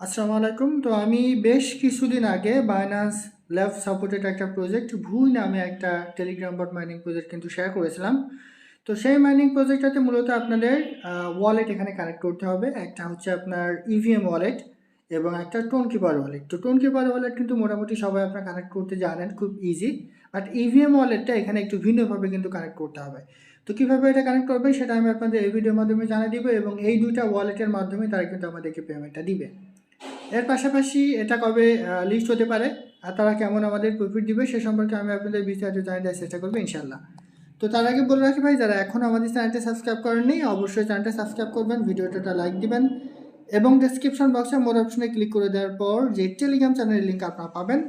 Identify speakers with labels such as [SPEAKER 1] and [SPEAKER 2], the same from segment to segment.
[SPEAKER 1] আসসালামু আলাইকুম। তো আমি বেশ কিছুদিন আগে বাইনান্স ল্যাব সাপোর্টেড একটা প্রজেক্ট ভুই নামে একটা টেলিগ্রাম বট মাইনিং প্রজেক্ট কিন্তু শেয়ার করেছিলাম। তো সেই মাইনিং প্রজেক্টটাতে মূলত আপনাদের ওয়ালেট এখানে কানেক্ট করতে হবে। একটা হচ্ছে আপনার E ইভিএম ওয়ালেট এবং একটা টোন কিপার ওয়ালেট তো টোন কিপার ওয়ালেট কিন্তু মোটামুটি সবাই আপনার কানেক্ট করতে জানেন, খুব ইজি বাট ইভিএম ওয়ালেটটা এখানে একটু ভিন্নভাবে কিন্তু কানেক্ট করতে হবে। তো কীভাবে এটা কানেক্ট করবেন সেটা আমি আপনাদের এই ভিডিওর মাধ্যমে জানিয়ে দিব এবং এই দুইটা ওয়ালেটের মাধ্যমে তারা কিন্তু আমাদেরকে পেমেন্টটা দিবে। এর পাশাপাশি এটা কবে লিস্ট হতে পারে আর তারা কেমন আমাদের প্রফিট দিবে সে সম্পর্কে আমি আপনাদের বিস্তারিত জানিয়ে দেওয়ার চেষ্টা করব ইনশাল্লাহ তো তার আগে বলে রাখি ভাই, যারা এখন আমাদের চ্যানেলটা সাবস্ক্রাইব করেননি, অবশ্যই চ্যানেলটা সাবস্ক্রাইব করবেন, ভিডিওটা লাইক দিবেন এবং ডেসক্রিপশন বক্সে মোর অপশনে ক্লিক করে দেওয়ার পর যে টেলিগ্রাম চ্যানেলের লিঙ্ক আপনারা পাবেন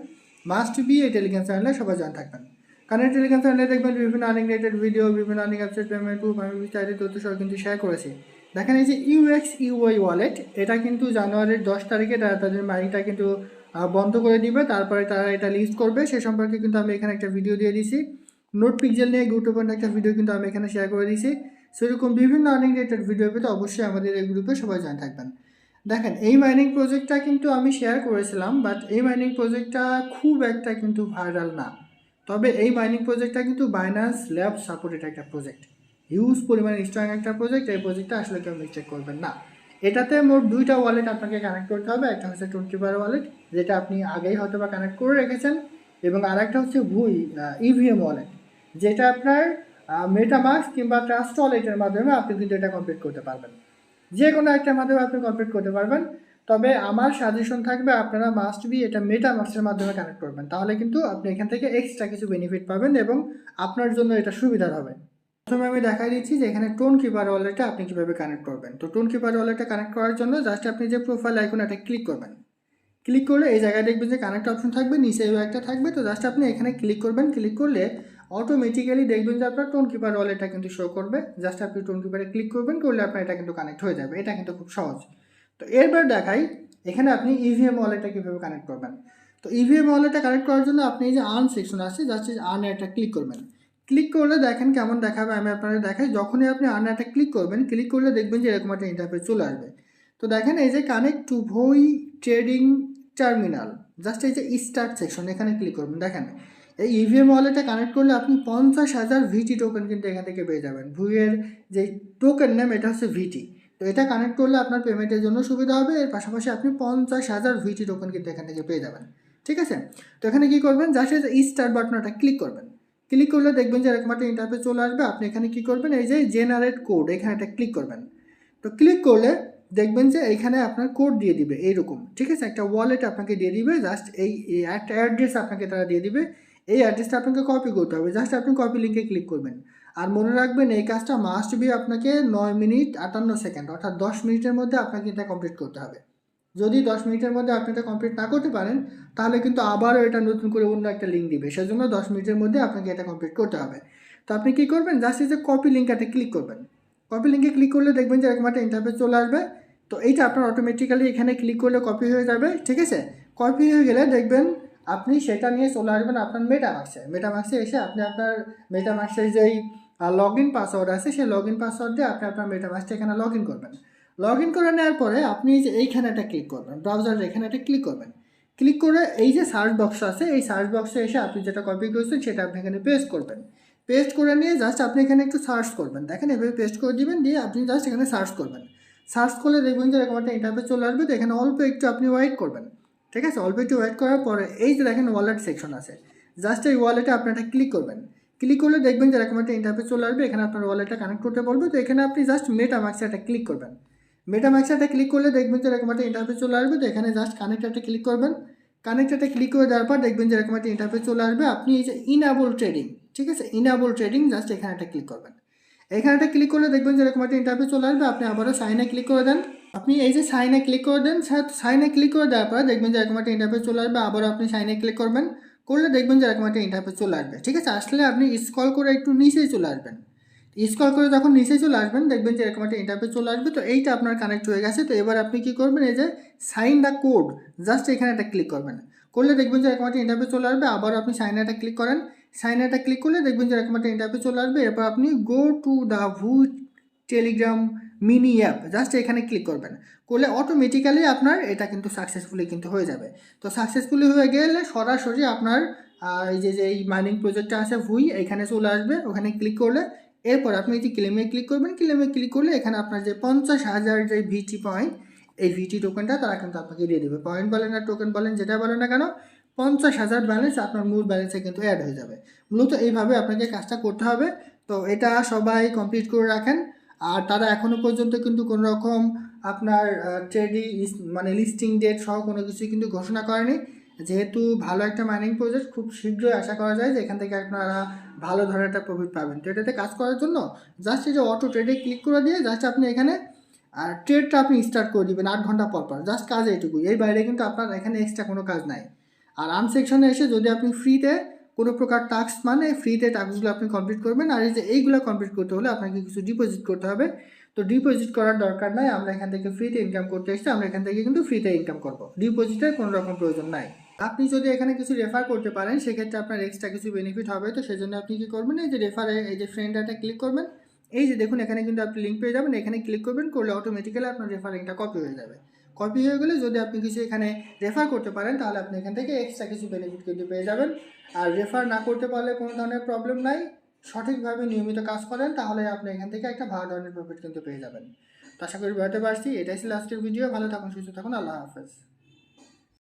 [SPEAKER 1] মাস্ট বি এই টেলিগ্রাম চ্যানেলে সবাই জয়েন থাকবেন। কারণ এই টেলিগ্রাম চ্যানেলে দেখবেন বিভিন্ন আর্নিং রিলেটেড ভিডিও বিভিন্ন অ্যাপসের পেমেন্ট আমি বিস্তারিত তথ্য সহ কিন্তু শেয়ার করেছি। দেখেন এই যে ইউএক্স ইউআই ওয়ালেট এটা কিন্তু জানুয়ারির দশ তারিখে তারা তাদের মাইনিংটা কিন্তু বন্ধ করে দিবে। তারপরে তারা এটা লিস্ট করবে। সে সম্পর্কে কিন্তু আমি এখানে একটা ভিডিও দিয়ে দিয়েছি নোট পিক্সেল নিয়ে গুরুত্বপূর্ণ একটা ভিডিও কিন্তু আমি এখানে শেয়ার করে দিয়েছি সেরকম বিভিন্ন আর্নিং রিলেটেড ভিডিও পেতে অবশ্যই আমাদের এই গ্রুপে সবাই জয়েন থাকবেন। দেখেন, এই মাইনিং প্রজেক্টটা কিন্তু আমি শেয়ার করেছিলাম বাট এই মাইনিং প্রজেক্টটা খুব একটা কিন্তু ভাইরাল না। তবে এই মাইনিং প্রজেক্টটা কিন্তু বাইনান্স ল্যাব সাপোর্টেড একটা প্রজেক্ট হিউজ পরিমাণে স্ট্রং একটা প্রজেক্ট এই প্রজেক্টটা আসলে কেউ মিস্টেক করবেন না। এটাতে মোট দুইটা ওয়ালেট আপনাকে কানেক্ট করতে হবে, একটা হচ্ছে টোনকিপার ওয়ালেট যেটা আপনি আগেই হয়তো বা কানেক্ট করে রেখেছেন, এবং আরেকটা হচ্ছে ভুই ইভিএম ওয়ালেট যেটা আপনার মেটামাক্স কিংবা ট্রাস্ট ওয়ালেটের মাধ্যমে আপনি কিন্তু এটা কমপ্লিট করতে পারবেন। যে কোনো একটার মাধ্যমে আপনি কমপ্লিট করতে পারবেন, তবে আমার সাজেশন থাকবে আপনারা মাস্ট বি এটা মেটামাক্সের মাধ্যমে কানেক্ট করবেন, তাহলে কিন্তু আপনি এখান থেকে এক্সট্রা কিছু বেনিফিট পাবেন এবং আপনার জন্য এটা সুবিধার হবে। প্রথমে আমি দেখাই দিচ্ছি যে এখানে টোন কিপার ওয়ালেটটা আপনি কীভাবে কানেক্ট করবেন। তো টোন কিপার ওয়ালেটটা কানেক্ট করার জন্য জাস্ট আপনি যে প্রোফাইল আইকন এটা ক্লিক করবেন। ক্লিক করলে এই জায়গায় দেখবেন যে কানেক্ট অপশন থাকবে নিচেও একটা থাকবে, তো জাস্ট আপনি এখানে ক্লিক করবেন। ক্লিক করলে অটোমেটিক্যালি দেখবেন যে আপনার টোন কিপার ওয়ালেটটা কিন্তু শো করবে। জাস্ট আপনি টোন কিপারে ক্লিক করবেন, করলে আপনার এটা কিন্তু কানেক্ট হয়ে যাবে। এটা কিন্তু খুব সহজ। তো এরবার দেখাই, এখানে আপনি ইভিএম ওয়ালেটটা কীভাবে কানেক্ট করবেন। তো ইভিএম ওয়ালেটটা কানেক্ট করার জন্য আপনি এই যে আর্ন সেকশন আছে জাস্ট আর্ন একটা ক্লিক করবেন। ক্লিক করলে দেখেন কেমন দেখাবে, আমি আপনাদের দেখাই। যখনই আপনি আর্ন একটা ক্লিক করবেন ক্লিক করলে দেখবেন যে এরকম একটা ইন্টারফেস চলে আসবে। তো দেখেন এই যে connect to Vooi trading terminal just এই যে স্টার্ট সেকশন এখানে ক্লিক করবেন। দেখেন, এই ইভিএম ওয়ালেটে কানেক্ট করলে আপনি পঞ্চাশ হাজার ভিটি টোকেন কিন্তু এখান থেকে পেয়ে যাবেন। ভুইয়ের যে টোকেন নাম এটা হচ্ছে ভিটি তো এটা কানেক্ট করলে আপনার পেমেন্টের জন্য সুবিধা হবে। এর পাশাপাশি আপনি পঞ্চাশ হাজার ভিটি টোকেন কিন্তু এখান থেকে পেয়ে যাবেন। ঠিক আছে? তো এখানে কি করবেন? জাস্ট এই যে স্টার্ট বাটনটা ক্লিক করবেন। ক্লিক করলে দেখবেন যে এরকম একটা ইন্টারফেস চলে আসবে। আপনি এখানে কি করবেন? এই যে জেনারেট কোড এখানে একটা ক্লিক করবেন। তো ক্লিক করলে দেখবেন যে এইখানে আপনার কোড দিয়ে দিবে এইরকম। ঠিক আছে? একটা ওয়ালেট আপনাকে দিয়ে দিবে জাস্ট এই এই একটা অ্যাড্রেস আপনাকে তারা দিয়ে দিবে। এই অ্যাড্রেসটা আপনাকে কপি করতে হবে। জাস্ট আপনি কপি লিঙ্কে ক্লিক করবেন। আর মনে রাখবেন এই কাজটা মাস্ট বি আপনাকে নয় মিনিট আটান্ন সেকেন্ড অর্থাৎ দশ মিনিটের মধ্যে আপনাকে এটা কমপ্লিট করতে হবে। যদি দশ মিনিটের মধ্যে আপনি এটা কমপ্লিট না করতে পারেন, তাহলে কিন্তু আবারও এটা নতুন করে অন্য একটা লিঙ্ক দিবে। সেজন্য দশ মিনিটের মধ্যে আপনাকে এটা কমপ্লিট করতে হবে। তো আপনি কী করবেন? জাস্ট যে কপি লিঙ্কটাতে ক্লিক করবেন। কপি লিঙ্কে ক্লিক করলে দেখবেন যে এরকম একটা ইন্টারফেস চলে আসবে। তো এইটা আপনার অটোমেটিক্যালি এখানে ক্লিক করলে কপি হয়ে যাবে, ঠিক আছে? কপি হয়ে গেলে দেখবেন আপনি সেটা নিয়ে চলে আসবেন আপনার মেটামাক্সে মেটামাক্সে এসে আপনি আপনার মেটামাক্সের যেই লগ ইন পাসওয়ার্ড আছে, সেই লগ ইন পাসওয়ার্ড দিয়ে আপনি আপনার মেটামাক্সটা এখানে লগ ইন করবেন। লগ ইন করে নেওয়ার পরে আপনি যে এইখানে একটা ক্লিক করবেন ব্রাউজারের এখানে একটা ক্লিক করবেন। ক্লিক করে এই যে সার্চ বক্স আছে, এই সার্চ বক্সে এসে আপনি যেটা কপি করেছেন সেটা আপনি এখানে পেস্ট করবেন। পেস্ট করে নিয়ে জাস্ট আপনি এখানে একটু সার্চ করবেন। দেখেন এভাবে পেস্ট করে দিবেন, দিয়ে আপনি জাস্ট এখানে সার্চ করবেন। সার্চ করলে দেখবেন যে এরকম একটা ইন্টারফেস চলে আসবে, তো এখানে অল্প একটু আপনি ওয়েট করবেন। ঠিক আছে? অল্প একটু ওয়েট করার পরে এই যে দেখেন ওয়ালেট সেকশন আছে জাস্ট এই ওয়ালেটে আপনি একটা ক্লিক করবেন। ক্লিক করলে দেখবেন যে এরকম একটা ইন্টারফেস চলে আসবে, এখানে আপনার ওয়ালেটটা কানেক্ট করতে বলবে, তো এখানে আপনি জাস্ট মেটা মেটামাক্সে একটা ক্লিক করবেন। মেটামাক্সে একটা ক্লিক করলে দেখবেন যে এরকম একটা ইন্টারফেস চলে আসবে। তো এখানে জাস্ট কানেক্ট একটা ক্লিক করবেন। কানেক্ট ক্লিক করে দেওয়ার পর দেখবেন যে এরকম একটা ইন্টারফেস চলে আসবে। আপনি এই যে ইনাবল ট্রেডিং ঠিক আছে? ইনাবল ট্রেডিং জাস্ট এখানে একটা ক্লিক করবেন। এখানে একটা ক্লিক করলে দেখবেন যে এরকম একটা ইন্টারফেস চলে আসবে। আপনি আবারও সাইনে ক্লিক করে দেন। আপনি এই যে সাইনে ক্লিক করে দেন সাইনে ক্লিক করে দেওয়ার পর দেখবেন যে এরকম একটা ইন্টারফেস চলে আসবে। আবারও আপনি সাইনে ক্লিক করবেন। করলে দেখবেন যে এরকম একটা ইন্টারফেস চলে আসবে। ঠিক আছে? আসলে আপনি স্কল করে একটু নিচেই চলে আসবেন। স্ক্রল করে যখন নিচে চলে আসবেন, দেখবেন যে এরকম একটা ইন্টারফেস চলে আসবে। তো এইটা আপনার কানেক্ট হয়ে গেছে। তো এবার আপনি কি করবেন, এই যে সাইন দ্য কোড জাস্ট এখানে একটা ক্লিক করবেন। করলে দেখবেন যে এরকম একটা ইন্টারফেস চলে আসবে। আবার আপনি সাইনে একটা ক্লিক করেন। সাইনে একটা ক্লিক করলে দেখবেন যে এরকম একটা ইন্টারফেস চলে আসবে। এরপর আপনি go to the Vooi Telegram mini app just এখানে ক্লিক করবেন। করলে অটোমেটিক্যালি আপনার এটা কিন্তু সাকসেসফুলি কিন্তু হয়ে যাবে। তো সাকসেসফুলি হয়ে গেলে সরাসরি আপনার এই যে এই মাইনিং প্রজেক্টটা আছে ভুই এখানে চলে আসবে। ওখানে ক্লিক করলে এরপর আপনি এই যে ক্লেমে ক্লিক করবেন ক্লেমে ক্লিক করলে এখানে আপনার যে পঞ্চাশ হাজার যে ভিটি পয়েন্ট এই ভিটি টোকেনটা তারা কিন্তু আপনাকে দিয়ে দেবে। পয়েন্ট বলেন আর টোকেন বলেন, যেটা বলেন না কেন, পঞ্চাশ হাজার ব্যালেন্স আপনার মূল ব্যালেন্সে কিন্তু অ্যাড হয়ে যাবে। মূলত এইভাবে আপনাকে কাজটা করতে হবে। তো এটা সবাই কমপ্লিট করে রাখেন। আর তারা এখনও পর্যন্ত কিন্তু কোনো রকম আপনার ট্রেডি মানে লিস্টিং ডেট সহ কোনো কিছুই কিন্তু ঘোষণা করেনি। যেহেতু ভালো একটা মাইনিং প্রজেক্ট খুব শীঘ্রই আশা করা যায় যে এখান থেকে আপনারা ভালো ধরনের একটা প্রফিট পাবেন। তো এটাতে কাজ করার জন্য জাস্ট এই যে অটো ট্রেডে ক্লিক করে দিয়ে জাস্ট আপনি এখানে আর ট্রেডটা আপনি স্টার্ট করে দিবেন আট ঘণ্টা পর পর। জাস্ট কাজ এইটুকুই এর বাইরে কিন্তু আপনার এখানে এক্সট্রা কোনো কাজ নাই। আর আর্ন সেকশনে এসে যদি আপনি ফ্রিতে কোনো প্রকার টাস্ক মানে ফ্রিতে টাস্কগুলো আপনি কমপ্লিট করবেন, আর এই যে এইগুলো কমপ্লিট করতে হলে আপনাকে কিছু ডিপোজিট করতে হবে। তো ডিপোজিট করার দরকার নাই, আমরা এখান থেকে ফ্রিতে ইনকাম করতে এসেছি, আমরা এখান থেকে কিন্তু ফ্রিতে ইনকাম করব। ডিপোজিটের কোনো রকম প্রয়োজন নাই। আপনি যদি এখানে কিছু রেফার করতে পারেন, সেক্ষেত্রে আপনার এক্সট্রা কিছু বেনিফিট হবে। তো সেজন্য আপনি কি করবেন, এই যে রেফারে এই যে ফ্রেন্ড একটা ক্লিক করবেন। এই যে দেখুন, এখানে কিন্তু আপনি লিঙ্ক পেয়ে যাবেন। এখানে ক্লিক করবেন, করলে অটোমেটিক্যালি আপনার রেফারিংটা কপি হয়ে যাবে। কপি হয়ে গেলে যদি আপনি কিছু এখানে রেফার করতে পারেন, তাহলে আপনি এখান থেকে এক্সট্রা কিছু বেনিফিট কিন্তু পেয়ে যাবেন। আর রেফার না করতে পারলে কোনো ধরনের প্রবলেম নাই। সঠিকভাবে নিয়মিত কাজ করেন, তাহলে আপনি এখান থেকে একটা ভালো ধরনের প্রফিট কিন্তু পেয়ে যাবেন। তো আশা করি বুঝতে পারছি। এটাই ছিল আজকের ভিডিও ভালো থাকুন, সুস্থ থাকুন। আল্লাহ হাফেজ।